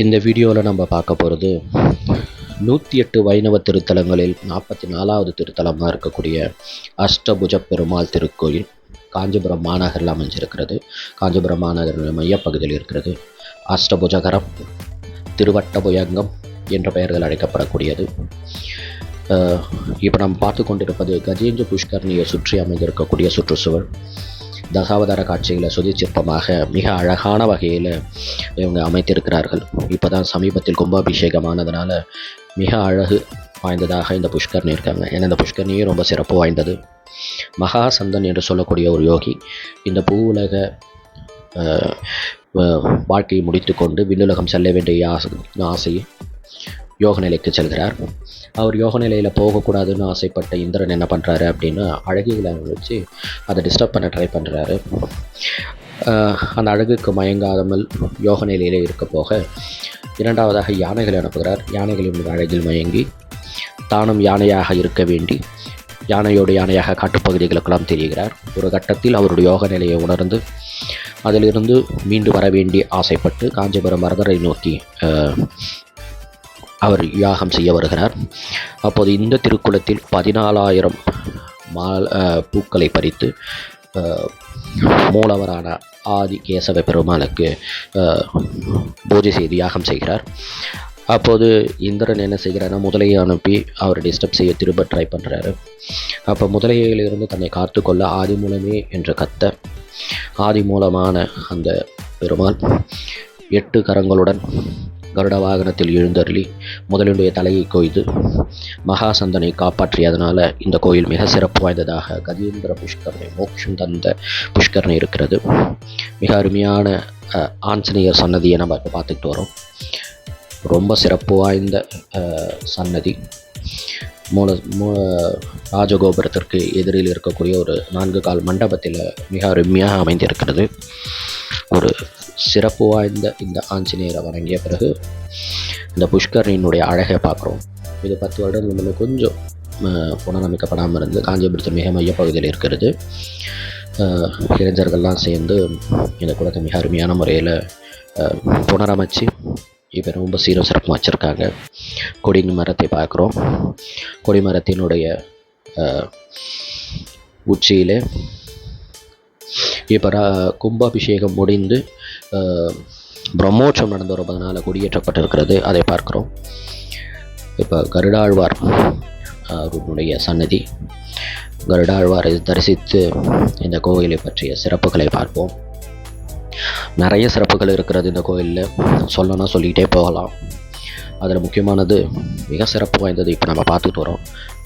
இந்த வீடியோவில் நம்ம பார்க்க போகிறது நூற்றி எட்டு வைணவ திருத்தலங்களில் நாற்பத்தி நாலாவது திருத்தலமாக இருக்கக்கூடிய அஷ்டபுஜ பெருமாள் திருக்கோயில் காஞ்சிபுரம் மாநகரில் அமைஞ்சிருக்கிறது. காஞ்சிபுரம் மாநகரின் மையப்பகுதியில் இருக்கிறது. அஷ்டபுஜகரம் திருவட்டபுயங்கம் என்ற பெயர்கள் அழைக்கப்படக்கூடியது. இப்போ நம்ம பார்த்து கொண்டிருப்பது கஜேந்திர புஷ்கரணியை சுற்றி அமைந்திருக்கக்கூடிய சுற்றுச்சுவர் தசாவதார காட்சிகளை சுதி சிற்பமாக மிக அழகான வகையில் இவங்க அமைத்திருக்கிறார்கள். இப்போ தான் சமீபத்தில் கும்பாபிஷேகமானதுனால மிக அழகு வாய்ந்ததாக இந்த புஷ்கர்னி இருக்காங்க. ஏன்னா இந்த புஷ்கரணியே ரொம்ப சிறப்பு வாய்ந்தது. மகாசந்தன் என்று சொல்லக்கூடிய ஒரு யோகி இந்த பூ உலக வாழ்க்கையை முடித்து வாழ்க்கையை முடித்துக்கொண்டு விண்ணுலகம் செல்ல வேண்டிய ஆசை ஆசையை யோக நிலைக்கு செல்கிறார். அவர் யோக நிலையில் போகக்கூடாதுன்னு ஆசைப்பட்ட இந்திரன் என்ன பண்ணுறாரு அப்படின்னா அழகிகளை வச்சு அதை டிஸ்டர்ப் பண்ண ட்ரை பண்ணுறாரு அந்த அழகுக்கு மயங்காமல் யோக நிலையிலே இருக்க போக இரண்டாவதாக யானைகளை அனுப்புகிறார். யானைகளின் அழகில் மயங்கி தானும் யானையாக இருக்க வேண்டி யானையோடு யானையாக காட்டுப்பகுதிகளுக்கெல்லாம் தெரிகிறார். ஒரு கட்டத்தில் அவருடைய யோக நிலையை உணர்ந்து அதிலிருந்து மீண்டு வர வேண்டி ஆசைப்பட்டு காஞ்சிபுரம் வரதரை நோக்கி அவர் யாகம் செய்ய வருகிறார். அப்போது இந்த திருக்குளத்தில் பதினாலாயிரம் மால் பூக்களை பறித்து மூலவரான ஆதி கேசவ பெருமாளுக்கு பூஜை செய்து யாகம் செய்கிறார். அப்போது இந்திரன் என்ன செய்கிறாருன்னா முதலையை அனுப்பி அவரை டிஸ்டர்ப் செய்ய திரும்ப ட்ரை பண்ணுறாரு அப்போ முதலையிலிருந்து தன்னை காத்துக்கொள்ள ஆதி மூலமே என்ற கத்த ஆதி மூலமான அந்த பெருமாள் எட்டு கரங்களுடன் கருட வாகனத்தில் எழுந்தருளி முதலினுடைய தலையை கொய்து மகாசந்தனை காப்பாற்றியதனால இந்த கோயில் மிக சிறப்பு வாய்ந்ததாக கஜேந்திர புஷ்கரணை மோட்சம் தந்த புஷ்கரணை இருக்கிறது. மிக அருமையான ஆஞ்சநேயர் சன்னதியை நம்ம இப்போ பார்த்துக்கிட்டு வரோம். ரொம்ப சிறப்பு வாய்ந்த சன்னதி. மூல மூல ராஜகோபுரத்திற்கு எதிரில் இருக்கக்கூடிய ஒரு நான்கு கால் மண்டபத்தில் மிக அருமையாக அமைந்திருக்கிறது. ஒரு சிறப்பு வாய்ந்த இந்த ஆஞ்சநேயரை வணங்கிய பிறகு இந்த புஷ்கரணியினுடைய அழகை பார்க்குறோம். இது பத்து வருடங்கள் முன்ன கொஞ்சம் புனரமைக்கப்படாமல் இருந்து காஞ்சிபுரத்தின் மிக மையப்பகுதியில் இருக்கிறது. இளைஞர்கள்லாம் சேர்ந்து இந்த குளத்தை மிக அருமையான முறையில் புனரமைச்சு இப்போ ரொம்ப சீரம் சிறப்பு வச்சுருக்காங்க. கொடி மரத்தை பார்க்குறோம். கொடி மரத்தினுடைய உச்சியிலே இப்போ கும்பாபிஷேகம் முடிந்து அஹ், நடந்து வருவதனால் கொடியேற்றப்பட்டிருக்கிறது. அதை பார்க்கிறோம். இப்போ கருடாழ்வார் அவருடைய சன்னதி. கருடாழ்வாரை தரிசித்து இந்த கோயிலை பற்றிய சிறப்புகளை பார்ப்போம். நிறைய சிறப்புகள் இருக்கிறது இந்த கோயிலில். சொல்லணும்னா சொல்லிகிட்டே போகலாம். அதில் முக்கியமானது மிக சிறப்பு வாய்ந்தது இப்போ நம்ம பார்த்துட்டு வரோம்.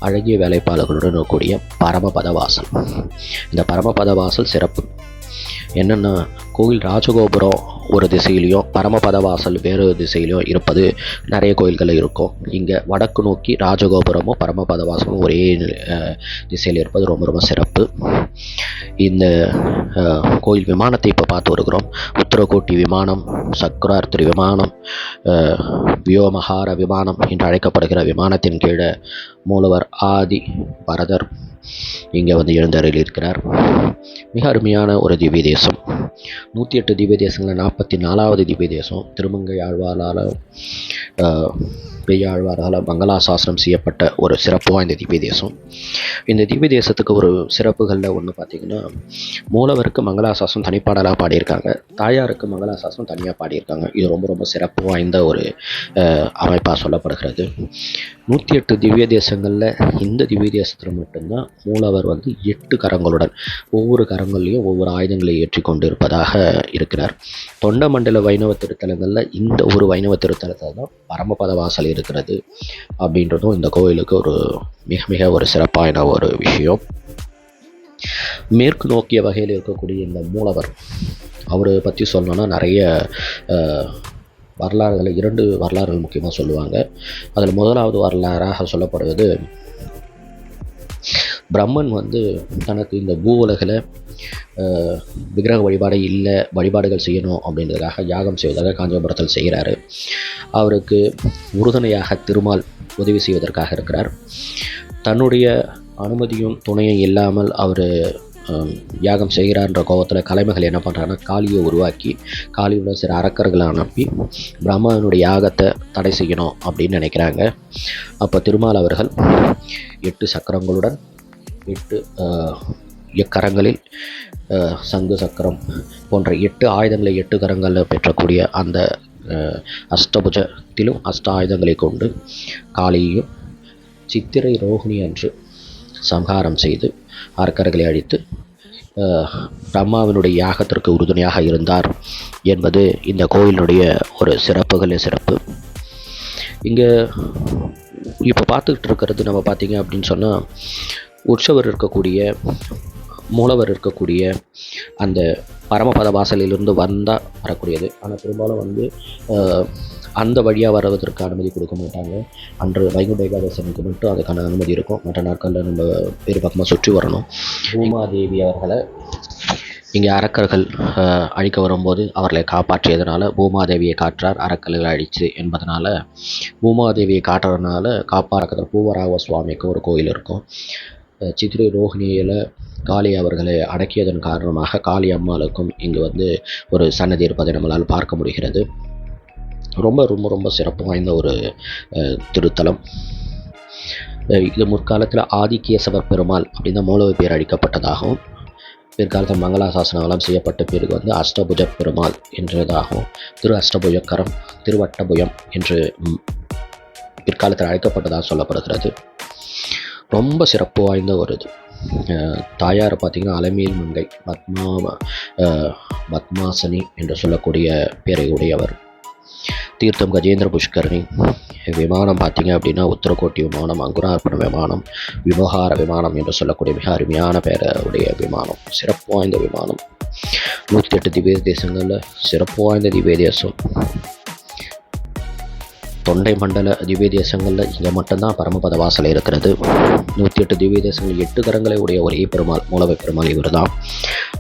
அழகிய வேலைப்பாடுகளுடன் கூடிய பரமபத வாசல் இந்த பரமபத வாசல் சிறப்பு. என்னென்னா கோயில் ராஜகோபுரம் ஒரு திசையிலையும் பரமபத வாசல் வேறு திசையிலையும் இருப்பது நிறைய கோயில்களில் இருக்கும். இங்கே வடக்கு நோக்கி ராஜகோபுரமும் பரமபத வாசலும் ஒரே திசையில் இருப்பது ரொம்ப ரொம்ப சிறப்பு. இந்த கோயில் விமானத்தை இப்போ பார்த்து வருகிறோம். உத்தரகோட்டி விமானம் சக்கராத்திரி விமானம் வியோமஹார விமானம் என்று அழைக்கப்படுகிற விமானத்தின் கீழே மூலவர் ஆதி பரதர் இங்கே வந்து எழுந்தருள் இருக்கிறார். மிக அருமையான ஒரு திவ்ய தேசம். நூற்றி எட்டு திவ்ய தேசங்களில் நாற்பத்தி நாலாவது திவ்ய தேசம். திருமங்கை ஆழ்வாரால் பெய்யாழ்வாரால் மங்களாசாசனம் செய்யப்பட்ட ஒரு சிறப்பு வாய்ந்த திவ்ய தேசம் இந்த திவ்ய தேசத்துக்கு ஒரு சிறப்புகளில் ஒன்று பார்த்தீங்கன்னா மூலவருக்கு மங்களாசாசனம் தனிப்பாடலாக பாடியிருக்காங்க. தாயாருக்கு மங்களாசாசனம் தனியாக பாடியிருக்காங்க. இது ரொம்ப ரொம்ப சிறப்பு வாய்ந்த ஒரு அமைப்பாக சொல்லப்படுகிறது. நூற்றி எட்டு திவ்ய தேசங்களில் இந்த திவ்ய தேசத்தில் மட்டும்தான் மூலவர் வந்து எட்டு கரங்களுடன் ஒவ்வொரு கரங்கள்லையும் ஒவ்வொரு ஆயுதங்களை ஏற்றிக்கொண்டு இருப்பதாக இருக்கிறார். தொண்டமண்டல வைணவ திருத்தலங்களில் இந்த ஒரு வைணவ திருத்தலத்தை தான் பரமபத வாசல் இருக்கிறது அப்படின்றதும் இந்த கோயிலுக்கு ஒரு மிக மிக ஒரு சிறப்பான ஒரு விஷயம். மேற்கு நோக்கிய வகையில் இருக்கக்கூடிய இந்த மூலவர் அவரை பற்றி சொல்லணும்னா நிறைய வரலாறுகளை இரண்டு வரலாறுகள் முக்கியமாக சொல்லுவாங்க. அதில் முதலாவது வரலாறாக சொல்லப்படுவது பிரம்மன் வந்து தனக்கு இந்த பூவுலகில் விக்கிரக வழிபாடு இல்லை வழிபாடுகள் செய்யணும் அப்படின்றதுக்காக யாகம் செய்வதாக காஞ்சிபுரத்தில் செய்கிறாரு. அவருக்கு உறுதுணையாக திருமால் உதவி செய்வதற்காக இருக்கிறார். தன்னுடைய அனுமதியும் துணையும் இல்லாமல் அவர் யாகம் செய்கிறார்ன்ற கோபத்தில் கலைமகள் என்ன பண்ணுறாங்கன்னா காளியை உருவாக்கி காளியோட சில அரக்கர்களை அனுப்பி பிரம்மாவினுடைய யாகத்தை தடை செய்யணும் அப்படின்னு நினைக்கிறாங்க. அப்போ திருமால் அவர்கள் எட்டு சக்கரங்களுடன் எட்டு எக்கரங்களில் சங்கு சக்கரம் போன்ற எட்டு ஆயுதங்களை எட்டு கரங்களில் பெற்றக்கூடிய அந்த அஷ்டபுஜத்திலும் அஷ்ட ஆயுதங்களை கொண்டு காளியையும் சித்திரை ரோகிணி அன்று சம்ஹாரம் செய்து அரக்கர்களை அழித்து பிரம்மாவினுடைய யாகத்திற்கு உறுதுணையாக இருந்தார் என்பது இந்த கோயிலுடைய ஒரு சிறப்புகளில் சிறப்பு. இங்கே இப்போ பார்த்துக்கிட்டு இருக்கிறது நம்ம பார்த்தீங்க அப்படின்னு சொன்னால் உற்சவர் இருக்கக்கூடிய மூலவர் இருக்கக்கூடிய அந்த பரமபத வாசலிலிருந்து வந்தால் வரக்கூடியது. ஆனால் பெரும்பாலும் வந்து அந்த வழியாக வர்றதற்கு அனுமதி கொடுக்க மாட்டாங்க. அன்று வைகுண்ட ஏகாதசனிக்கு மட்டும் அதுக்கான அனுமதி இருக்கும். மற்ற நாட்களில் நம்ம வேறு பக்கமாக சுற்றி வரணும். பூமாதேவி அவர்களை இங்கே அரக்கர்கள் அழிக்க வரும்போது அவர்களை காப்பாற்றியதுனால பூமாதேவியை காற்றார் அரக்கர்கள் அழிச்சு என்பதனால பூமாதேவியை காட்டுறதுனால காப்பாறக்கிற பூவராக சுவாமிக்கு ஒரு கோயில் இருக்கும். சித்திரை ரோஹிணியில் காளி அவர்களை அடக்கியதன் காரணமாக காளி அம்மாளுக்கும் இங்கு வந்து ஒரு சன்னதி இருப்பதை நம்மளால் பார்க்க முடிகிறது. ரொம்ப ரொம்ப ரொம்ப சிறப்பு வாய்ந்த ஒரு திருத்தலம். இது முற்காலத்தில் ஆதிகேசவ பெருமாள் அப்படின்னு தான் பேர் அழிக்கப்பட்டதாகவும் பிற்காலத்தில் மங்களாசாசனவலம் செய்யப்பட்ட பிறகு வந்து அஷ்டபுஜ பெருமாள் என்றதாகவும் திரு அஷ்டபுஜக்கரம் திருவட்டபுயம் என்று பிற்காலத்தில் அழைக்கப்பட்டதாக சொல்லப்படுகிறது. ரொம்ப சிறப்பு வாய்ந்த ஒரு இது. தாயாரை தாயார் பார்த்திங்கன்னா அலமேல் மங்கை பத்மா பத்மாசனி என்று சொல்லக்கூடிய பேரை உடையவர். தீர்த்தம் கஜேந்திர புஷ்கரணி. விமானம் பார்த்தீங்க அப்படின்னா உத்தரகோட்டி விமானம் அங்குரார்ப்பண விமானம் விவகார விமானம் என்று சொல்லக்கூடிய மிக அருமையான பேருடைய விமானம். சிறப்பு வாய்ந்த விமானம். நூற்றி எட்டு திவ்ய தேசங்களில் சிறப்பு வாய்ந்த திவ்ய தேசம். தொண்டை மண்டல திவ்ய தேசங்களில் இங்கே மட்டும்தான் பரமபத வாசல் இருக்கிறது. நூற்றி எட்டு திவ்ய தேசங்கள் எட்டு கரங்களை உடைய ஒரே பெருமாள் மூலவை பெருமாள் இவர் தான்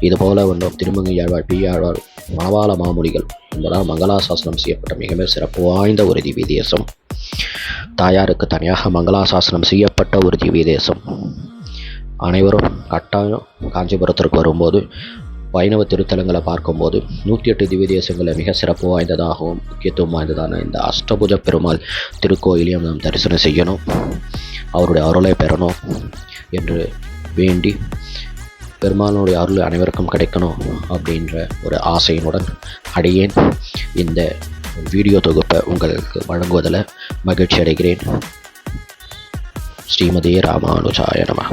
இதுபோல் ஒன்றும் திருமங்கை ஆழ்வார் பி ஆழ்வார் மணவாள மாமொழிகள் என்பதால் மங்களாசாசனம் செய்யப்பட்ட மிக மிக சிறப்பு வாய்ந்த ஒரு திவ்ய தேசம் தாயாருக்கு தனியாக மங்களாசாசனம் செய்யப்பட்ட ஒரு திவ்ய தேசம் அனைவரும் கட்டாயம் காஞ்சிபுரத்திற்கு வரும்போது வைணவ திருத்தலங்களை பார்க்கும்போது நூற்றி எட்டு திவ்ய தேசங்களில் மிக சிறப்பு வாய்ந்ததாகவும் முக்கியத்துவம் வாய்ந்ததான இந்த அஷ்டபுஜ பெருமாள் திருக்கோயிலையும் நாம் தரிசனம் செய்யணும் அவருடைய அருளை பெறணும் என்று வேண்டி பெருமாளுடைய அருள் அனைவருக்கும் கிடைக்கணும் அப்படின்ற ஒரு ஆசையினுடன் அடியேன் இந்த வீடியோ தொகுப்பை உங்களுக்கு வழங்குவதில் மகிழ்ச்சி அடைகிறேன் ஸ்ரீமதி ராமானுஜாய நமः.